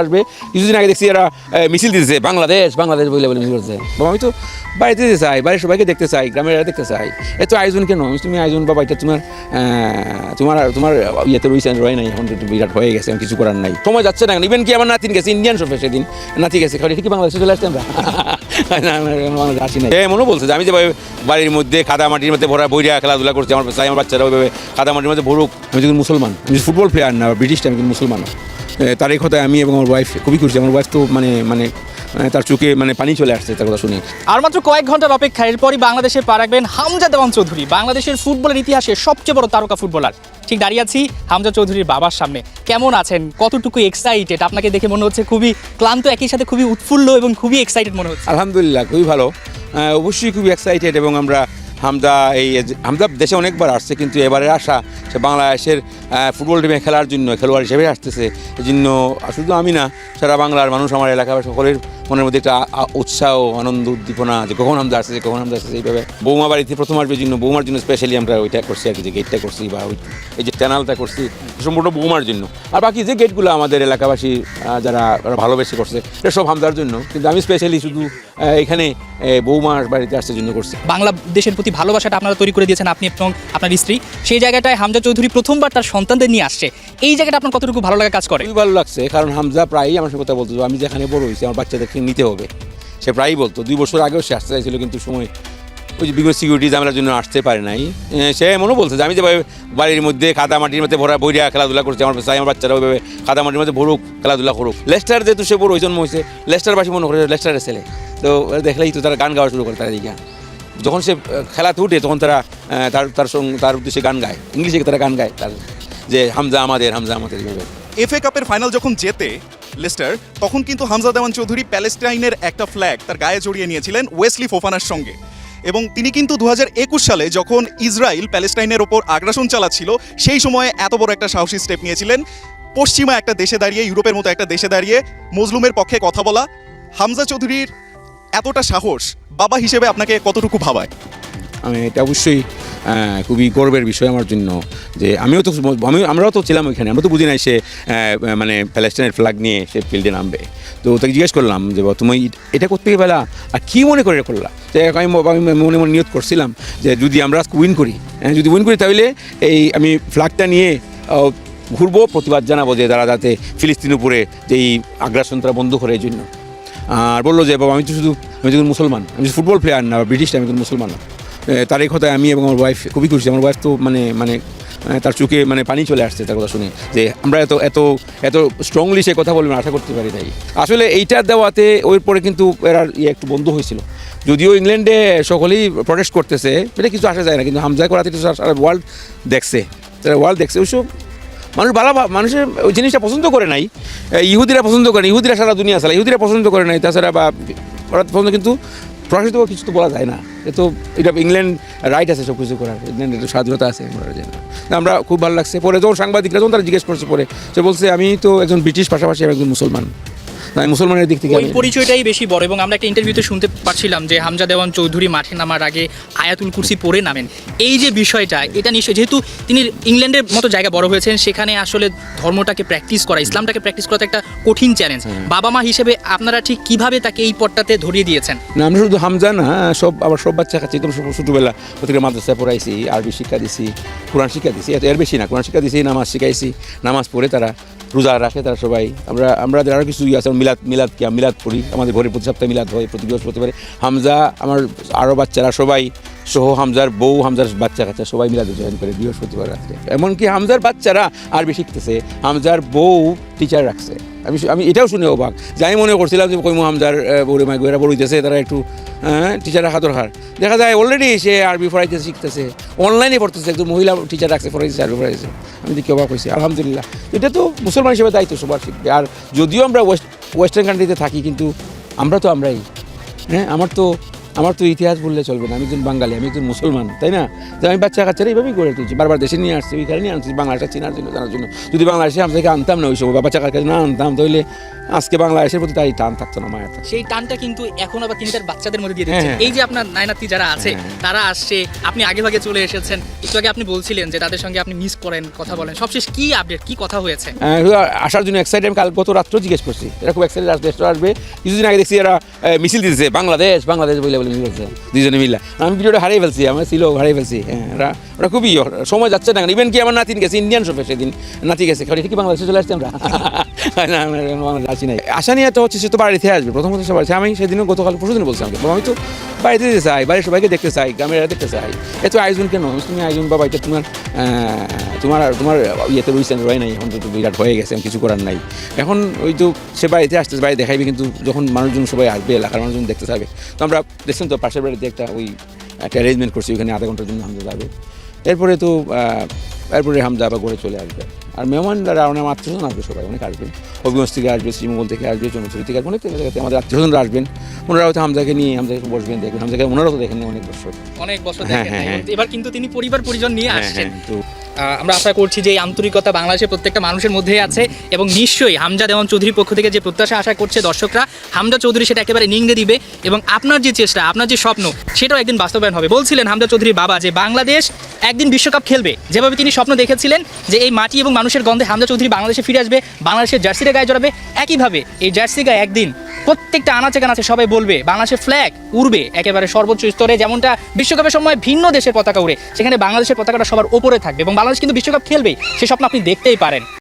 আসবে। কিছুদিন আগে দেখছি এরা মিছিল দিতেছে, বাংলাদেশ বাংলাদেশ বলে বলে মিছিল করছে। আমি তো বাড়িতে যেতে চাই, বাড়ির সবাইকে দেখতে চাই, গ্রামের এরা দেখতে চাই। এত আয়োজন কেন? তুমি আয়োজন বাবা এটা তোমার তোমার তোমার ইয়েতে রয়েছে, রয় নাই, এখন বিরাট হয়ে গেছে কিছু করার নাই। সময় যাচ্ছে না ইভেন কি আমার নাতিন গেছে ইন্ডিয়ান শপে সেদিন, নাতি গেছে, খালি কি বাংলাদেশে চলে আসছে আমরা। আসি না মনে বলছে যে আমি যে বাড়ির মধ্যে কাদা মাটির মধ্যে ভরা বইরা খেলাধুলা করছি, আমার চাই আমার বাচ্চারা ওইভাবে কাদা মাটির মধ্যে ভরুক। আমি যখন মুসলমান, আমি ফুটবল প্লেয়ার না ব্রিটিশ আমি কিন্তু মুসলমান। তার এই কথায় আমি এবং আমার ওয়াইফ খুবই খুশি। আমার ওয়াইফ তো মানে মানে তার চোখে মানে পানি চলে আসছে তার কথা শুনে। আর মাত্র কয়েক ঘণ্টার অপেক্ষা এরপরই বাংলাদেশে পা রাখবেন হামজা দেওয়ান চৌধুরী বাংলাদেশের ফুটবলের ইতিহাসে সবচেয়ে বড় তারকা ফুটবলার। ঠিক দাঁড়িয়ে আছি হামজা চৌধুরীর বাবার সামনে। কেমন আছেন? কতটুকু এক্সাইটেড আপনাকে দেখে মনে হচ্ছে খুবই ক্লান্ত একই সাথে খুবই উৎফুল্ল এবং খুবই এক্সাইটেড মনে হচ্ছে। আলহামদুলিল্লাহ খুবই ভালো। অবশ্যই খুবই এক্সাইটেড এবং আমরা হামদা এই হামদা দেশে অনেকবার আসছে, কিন্তু এবারে আসা, সে বাংলাদেশের ফুটবল টিমে খেলার জন্য খেলোয়াড় হিসেবে আসতেছে। এই জন্য শুধু আমি না, সারা বাংলার মানুষ, আমার এলাকার সকলের মনের মধ্যে একটা উৎসাহ, আনন্দ, উদ্দীপনা যে কখন হামদা আসছে কখন হামদা আসছে এইভাবে বৌমা বাড়িতে প্রথম আসবে জন্য বৌমার জন্য স্পেশালি আমরা ওইটা করছি আর কি, যে গেটটা করছি বা ওই এই যে চ্যানেলটা করছি, সম্পূর্ণ বৌমার জন্য। আর বাকি যে গেটগুলো আমাদের এলাকাবাসী যারা ভালোবেসে করছে, এটা সব হামদার জন্য। কিন্তু আমি স্পেশালি শুধু এখানে বৌমার বাড়িতে আসতে জন্য করছি। বাংলাদেশের প্রতি ভালোবাসাটা আপনারা তৈরি করে দিয়েছেন আপনি এবং আপনার স্ত্রী। সেই জায়গাটায় হামজা চৌধুরী প্রথমবার তার সন্তানদের নিয়ে আসছে। এই জায়গাটা আপনার কতটুকু ভালো লাগা কাজ করে? খুবই ভালো লাগছে, কারণ হামজা প্রায়ই আমার সাথে কথা বলতো আমি যেখানে বড় হয়েছি, আমার বাচ্চাদেরকে নিতে হবে। সে প্রায়ই বলতো, দুই বছর আগেও সে আসতে চাইছিল, কিন্তু সময় ওই যে বিভিন্ন সিকিউরিটি ঝামেলার জন্য আসতে পারে নাই। সে এমনও বলছে যে আমি যে বাড়ির মধ্যে কাদা মাটির মধ্যে ভরা বইরা খেলাধুলা করছে, আমার চাই আমার বাচ্চারা ওইভাবে কাদা মাটির মধ্যে ভরুক, খেলাধুলা করুক। লেস্টার যেহেতু সে বড় ওই জন্ম হয়েছে লেস্টারবাসী মনে করে লেস্টারের ছেলে। তো দেখলেই তো তারা গান গাওয়া শুরু করে তারা দিকে। যখন সে খেলাতে উঠে, তখন তারা তার তার সঙ্গে তার উদ্দেশ্যে গান গায়। ইংলিশে তারা গান গায় তার, যে হামজা আমাদের হামজা আমাদের এইভাবে এফএ কাপের ফাইনাল যখন জেতে লেস্টার, তখন কিন্তু হামজা দেওয়ান চৌধুরী প্যালেস্টাইনের একটা ফ্ল্যাগ তার গায়ে জড়িয়ে নিয়েছিলেন ওয়েসলি ফোফানার সঙ্গে। এবং তিনি কিন্তু দু হাজার একুশ সালে যখন ইসরায়েল প্যালেস্টাইনের ওপর আগ্রাসন চালাচ্ছিল, সেই সময়ে এত বড় একটা সাহসী স্টেপ নিয়েছিলেন। পশ্চিমা একটা দেশে দাঁড়িয়ে, ইউরোপের মতো একটা দেশে দাঁড়িয়ে, মজলুমের পক্ষে কথা বলা, হামজা চৌধুরীর এতটা সাহস বাবা হিসেবে আপনাকে কতটুকু ভাবায়? আমি এটা অবশ্যই খুবই গর্বের বিষয় আমার জন্য যে আমিও তো আমি আমরাও তো ছিলাম ওইখানে আমরা তো বুঝি নাই সে মানে প্যালেস্টাইনের ফ্ল্যাগ নিয়ে সে ফিল্ডে নামবে। তো তাকে জিজ্ঞেস করলাম যে তুমি এটা করতে পেলা? আর কী মনে করে করলা? যে আমি মনে মনে নিয়ত করছিলাম যে যদি আমরা উইন করি হ্যাঁ, যদি উইন করি তাহলে এই আমি ফ্ল্যাগটা নিয়ে ঘুরবো প্রতিবাদ জানাব যে তারা যাতে ফিলিস্তিন উপরে যে এই আগ্রাসন তারা বন্ধ করে এই জন্য। আর বলল যে, বাবা, আমি তো শুধু, আমি যখন মুসলমান। আমি ফুটবল প্লেয়ার না ব্রিটিশ আমি কিন্তু মুসলমান না। তার এই কথায় আমি এবং আমার ওয়াইফ খুবই খুশি। আমার ওয়াইফ তো মানে মানে তার চোখে মানে পানি চলে আসছে তার কথা শুনে যে, আমরা এত এত এত স্ট্রংলি সে কথা বলবেন আশা করতে পারি তাই। আসলে এইটা দেওয়াতে ওই পরে কিন্তু এরা ইয়ে একটু বন্ধ হয়েছিল। যদিও ইংল্যান্ডে সকলেই প্রটেস্ট করতেছে, এটা কিছু আসা যায় না, কিন্তু হামজা করাতে সারা ওয়ার্ল্ড দেখছে। ওয়ার্ল্ড দেখছে। ওইসব মানুষ ভালো মানুষের ওই জিনিসটা পছন্দ করে নাই। ইহুদিরা পছন্দ করে না ইহুদিরা সারা দুনিয়া চালায়, ইহুদিরা পছন্দ করে নাই, তাছাড়া বা ওরা পছন্দ, কিন্তু প্রকাশিত কিছু তো বলা যায় না। এ তো এটা ইংল্যান্ড রাইট আছে সব কিছু করার ইংল্যান্ডের স্বাধীনতা আছে আমরা আমরা খুব ভালো লাগছে। পরে যখন সাংবাদিকরা, যখন তারা জিজ্ঞেস করছে পরে, সে বলছে, আমি তো একজন ব্রিটিশ পাশাপাশি আমি একজন মুসলমান। তাই মুসলমানের দিক থেকে ওই পরিচয়টাই বেশি বড় এবং আমরা একটা ইন্টারভিউতে শুনতে পাচ্ছিলাম যে হামজা দেওয়ান চৌধুরী মাঠে নামার আগে আয়াতুল কুরসি পড়ে নামেন। এই যে বিষয়টা এটা নিশ্চয় যেহেতু তিনি ইংল্যান্ডের মতো জায়গায় বড় হয়েছেন সেখানে আসলে ধর্মটাকে প্র্যাকটিস করা ইসলামটাকে প্র্যাকটিস একটা কঠিন চ্যালেঞ্জ বাবা মা হিসেবে আপনারা ঠিক কীভাবে তাকে এই পথটাতে ধরিয়ে দিয়েছেন? না আমরা শুধু হামজা না সব আবার সব বাচ্চা কাছে একদম ছোট- ছোটবেলা প্রত্যেকটা মাদ্রাসায় পড়াইছি আরবি শিক্ষা দিছি কোরআন শিক্ষা দিছি এত এর বেশি না কোরআন শিক্ষা দিছি নামাজ শিখাইছি নামাজ পড়ে তারা রোজা রাখে তারা সবাই। আমরা আমরা আরও কিছু ইয়ে আছে মিলাদ মিলাদ কি? মিলাদ পড়ি। আমাদের ঘরে প্রতি সপ্তাহে মিলাদ হয়, প্রতি বৃহস্পতিবারে। হামজা, আমার আরও বাচ্চারা সবাই, সহ হামজার বউ, হামজার বাচ্চা কাচ্চা সবাই মিলাদে জয়েন করে বৃহস্পতিবার রাত্রে। এমনকি হামজার বাচ্চারা আরবি শিখতেছে। হামজার বউ টিচার রাখছে। আমি আমি এটাও শুনে অবাক যে আমি মনে করছিলাম যে কইমু হামজার বড় মাই গোয়েরা বড় হইতেছে তারা একটু হ্যাঁ টিচারের হাতর হার। দেখা যায় অলরেডি সে আরবি পড়াইতে শিখতেছে অনলাইনে পড়তেছে, একজন মহিলা টিচার রাখছে পড়াইছে আরবি পড়াইছে আমি দেখি অবাক হয়েছি, আলহামদুলিল্লাহ। এটা তো মুসলমান হিসেবে দায়িত্ব সবার শিখবে। আর যদিও আমরা ওয়েস্ট ওয়েস্টার্ন কান্ট্রিতে থাকি, কিন্তু আমরা তো আমরাই হ্যাঁ আমার তো আমার তো ইতিহাস বললে চলবে না আমি একজন বাঙালি আমি একজন মুসলমান তাই না? তো আমি বাচ্চা কাচ্চারা এইভাবেই গড়ে তুলছি বারবার দেশে নিয়ে আসছি ওইখানে নিয়ে আনছি বাংলাদেশটা চেনার জন্য জানার জন্য। যদি বাংলাদেশে আমি থেকে আনতাম না ওই সময় বাচ্চা কাছে না আনতাম তাহলে আজকে বাংলাদেশের প্রতি তাই টান থাকতো না মায়ের সেই টানটা কিন্তু এখন আবার তিনি তার বাচ্চাদের মধ্যে দিয়ে দিচ্ছেন হ্যাঁ। এই যে আপনার নায়নাতি যারা আছে হ্যাঁ। তারা আসছে আপনি আগে ভাগে চলে এসেছেন। একটু আগে আপনি বলছিলেন যে তাদের সঙ্গে আপনি মিস করেন কথা বলেন। সবশেষ কি আপডেট কি কথা হয়েছে? আসার জন্য এক্সাইটেড আমি কাল গত রাত্রেও জিজ্ঞেস করছি। এরা খুব এক্সাইটেড আসবে আসবে কিছুদিন আগে দেখছি এরা মিছিল দিতেছে বাংলাদেশ বাংলাদেশ বলে দুজনে মিলা আমি ভিডিওটা হারিয়ে ফেলছি ছিল, হারিয়ে ফেলছি। হ্যাঁ ওরা খুবই, সময় যাচ্ছে না ইভেন কি আমার নাতিন গেছে ইন্ডিয়ান শপে সেদিন নাতি গেছে। খালি এটা কি বাংলাদেশে চলে আসছি আমরা। আসি নাই। আশা নিয়ে তো হচ্ছে সে তো বাড়িতে আসবে। প্রথম কথা সে বাড়িতে আমি সেদিনও গতকাল পরশুদিন বলছি আমাকে বাবা, আমি তো বাড়িতে যেতে চাই বাড়ির সবাইকে দেখতে চাই গ্রামের দেখতে চাই। এত আয়োজন কেন? তুমি আয়োজন বা বাড়িতে তোমার তোমার তোমার ইয়েতে রয়েছেন রয় নাই। এখন তো বিরাট হয়ে গেছে কিছু করার নাই। এখন ওই তো সে বাড়িতে আসতে বাড়ি দেখাইবে কিন্তু যখন মানুষজন সবাই আসবে এলাকার মানুষজন দেখতে চাইবে। তো আমরা দেখছেন তো পাশের বাড়িতে একটা ওই একটা অ্যারেঞ্জমেন্ট করছি ওখানে আধা ঘণ্টার জন্য হামজা যাবে। এরপরে তো এরপরে হামজা আবার ঘরে চলে আসবে। আর মেহমানরা অনেক আত্মীয়জন আসবে সবাই অনেক আসবেন হবিগঞ্জ থেকে আসবে শ্রীমঙ্গল থেকে আসবে চন্দ্রচুরি থেকে আসবে অনেক জায়গাতে আমাদের আত্মীয়জনরা আসবেন। ওনারা হয়তো হামজাকে নিয়ে হামজাকে বসবেন দেখবেন। হামজাকে ওনারাও তো দেখেন অনেক বছর। অনেক বছর হ্যাঁ, হ্যাঁ, হ্যাঁ। এবার কিন্তু তিনি পরিবার পরিজন নিয়ে হ্যাঁ আসছেন। হ্যাঁ তো আমরা আশা করছি যে এই আন্তরিকতা বাংলাদেশের প্রত্যেকটা মানুষের মধ্যে আছে এবং নিশ্চয়ই হামজা দেওয়ান চৌধুরীর পক্ষ থেকে যে প্রত্যাশা আশা করছে দর্শকরা, হামজা চৌধুরী সেটা একেবারে নিংড়ে দিবে এবং আপনার যে চেষ্টা, আপনার যে স্বপ্ন, সেটাও একদিন বাস্তবায়ন হবে। বলছিলেন হামজা চৌধুরীর বাবা যে বাংলাদেশ একদিন বিশ্বকাপ খেলবে। যেভাবে তিনি স্বপ্ন দেখেছিলেন যে এই মাটি এবং মানুষের গন্ধে হামজা চৌধুরী বাংলাদেশে ফিরে আসবে, বাংলাদেশের জার্সিটা গায়ে জড়াবে, একইভাবে এই জার্সি গায়ে একদিন প্রত্যেকটা আনাচে কানাচে সবাই বলবে বাংলাদেশের ফ্ল্যাগ উড়বে একেবারে সর্বোচ্চ স্তরে। যেমনটা বিশ্বকাপের সময় ভিন্ন দেশের পতাকা উড়ে, সেখানে বাংলাদেশের পতাকাটা সবার ওপরে থাকবে এবং বাংলাদেশ কিন্তু বিশ্বকাপ খেলবে, সে স্বপ্ন আপনি দেখতেই পারেন।